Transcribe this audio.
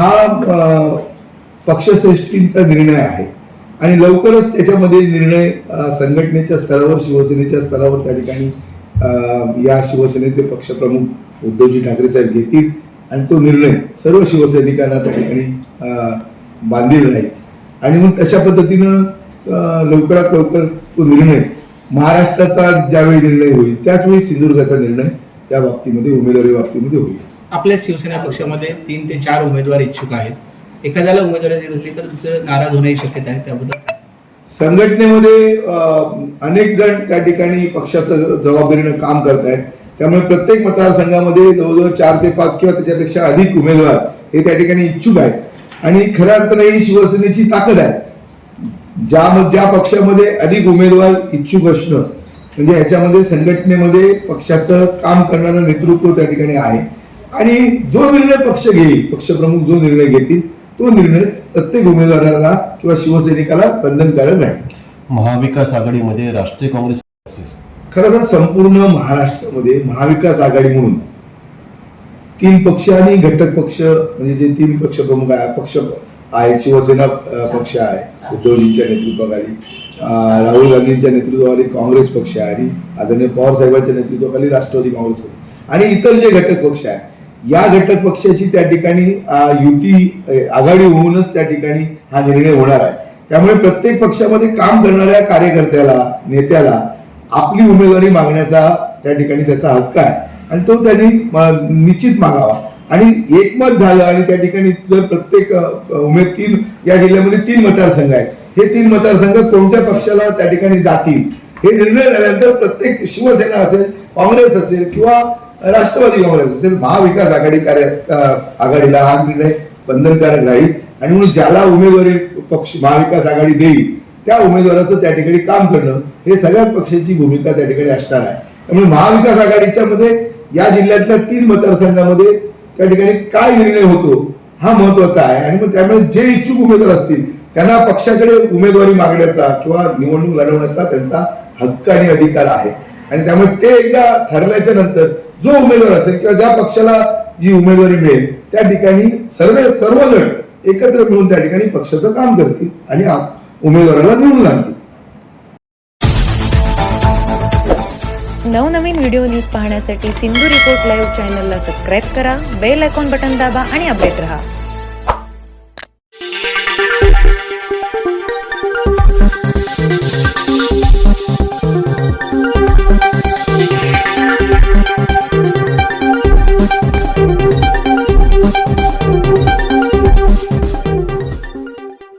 हा पक्षश्रेष्ठींचा निर्णय आहे. आणि लवकरच त्याच्यामध्ये निर्णय संघटनेच्या स्तरावर शिवसेनेच्या स्तरावर त्या ठिकाणी या शिवसेनेचे पक्षप्रमुख उद्धवजी ठाकरे साहेब घेतील. आणि तो निर्णय सर्व शिवसैनिकांना त्या ठिकाणी बांधील राहील. आणि मग तशा पद्धतीनं लवकरात लवकर तो निर्णय महाराष्ट्राचा ज्यावेळी निर्णय होईल त्याचवेळी सिंधुदुर्गाचा निर्णय त्या बाबतीमध्ये उमेदवारी बाबतीमध्ये होईल. आपल्या शिवसेना पक्षामध्ये तीन ते चार उमेदवार इच्छुक आहेत. एखाद्याला उमेदवारी दिली तर दुसरं नाराज होण्याची शक्यता आहे त्याबद्दल काय संघटनेमध्ये अं, अनेक जण त्या ठिकाणी पक्षाचं जबाबदारीनं काम करत आहेत. त्यामुळे प्रत्येक मतदारसंघामध्ये जवळजवळ चार ते पाच किंवा त्याच्यापेक्षा अधिक उमेदवार हे त्या ठिकाणी इच्छुक आहेत. आणि खऱ्या अर्थानं ही शिवसेनेची ताकद आहे. ज्या ज्या पक्षामध्ये अधिक उमेदवार इच्छुक असणं म्हणजे याच्यामध्ये संघटनेमध्ये पक्षाचं काम करणारं नेतृत्व त्या ठिकाणी आहे. आणि जो निर्णय पक्ष घेईल पक्षप्रमुख जो निर्णय घेतील तो निर्णय प्रत्येक उमेदवाराला किंवा शिवसैनिकाला बंधनकारक राहील. महाविकास आघाडीमध्ये राष्ट्रीय काँग्रेस असेल. खरं तर संपूर्ण महाराष्ट्रामध्ये महाविकास आघाडी म्हणून तीन पक्ष आणि घटक पक्ष म्हणजे जे तीन पक्ष प्रमुख आहे पक्ष आहे शिवसेना पक्ष आहे उद्धवजींच्या नेतृत्वाखाली राहुल गांधींच्या नेतृत्वाखाली काँग्रेस पक्ष आहे आणि आदरणीय पवार साहेबांच्या नेतृत्वाखाली राष्ट्रवादी काँग्रेस पक्ष. आणि इतर जे घटक पक्ष आहे या घटक पक्षाची त्या ठिकाणी युती आघाडी होऊनच त्या ठिकाणी हा निर्णय होणार आहे. त्यामुळे प्रत्येक पक्षामध्ये काम करणाऱ्या कार्यकर्त्याला नेत्याला आपली उमेदवारी मागण्याचा त्या ठिकाणी त्याचा हक्क आहे. आणि तो त्यांनी निश्चित मागावा. आणि एकमत झालं आणि त्या ठिकाणी जर प्रत्येक उमेद तीन या जिल्ह्यामध्ये तीन मतदारसंघ आहेत. हे तीन मतदारसंघ कोणत्या पक्षाला त्या ठिकाणी जातील? हे निर्णय झाल्यानंतर प्रत्येक शिवसेना असेल काँग्रेस असेल किंवा राष्ट्रवादी काँग्रेस असेल महाविकास आघाडी कार्य आघाडीला हा निर्णय बंधनकारक राहील. आणि म्हणून ज्याला उमेदवारी पक्ष महाविकास आघाडी देईल त्या उमेदवाराचं त्या ठिकाणी काम करणं हे सगळ्याच पक्षाची भूमिका त्या ठिकाणी असणार आहे. त्यामुळे महाविकास आघाडीच्या मध्ये या जिल्ह्यातल्या तीन मतदारसंघामध्ये त्या ठिकाणी काय निर्णय होतो हा महत्त्वाचा आहे. आणि मग त्यामुळे जे इच्छुक उमेदवार असतील त्यांना पक्षाकडे उमेदवारी मागण्याचा किंवा निवडणूक लढवण्याचा त्यांचा हक्क आणि अधिकार आहे. आणि त्यामुळे ते एकदा ठरल्याच्या नंतर जो उमेदवार असेल किंवा ज्या पक्षाला जी उमेदवारी मिळेल त्या ठिकाणी सर्व सर्वजण एकत्र मिळून त्या ठिकाणी पक्षाचं काम करतील आणि उमेदवाराला निवडून आणतील. नवनवीन व्हिडिओ न्यूज पाहण्यासाठी सिंधू रिपोर्ट लाईव्ह चॅनलला सबस्क्राईब करा बेल आयकॉन बटन दाबा आणि अपडेट रहा.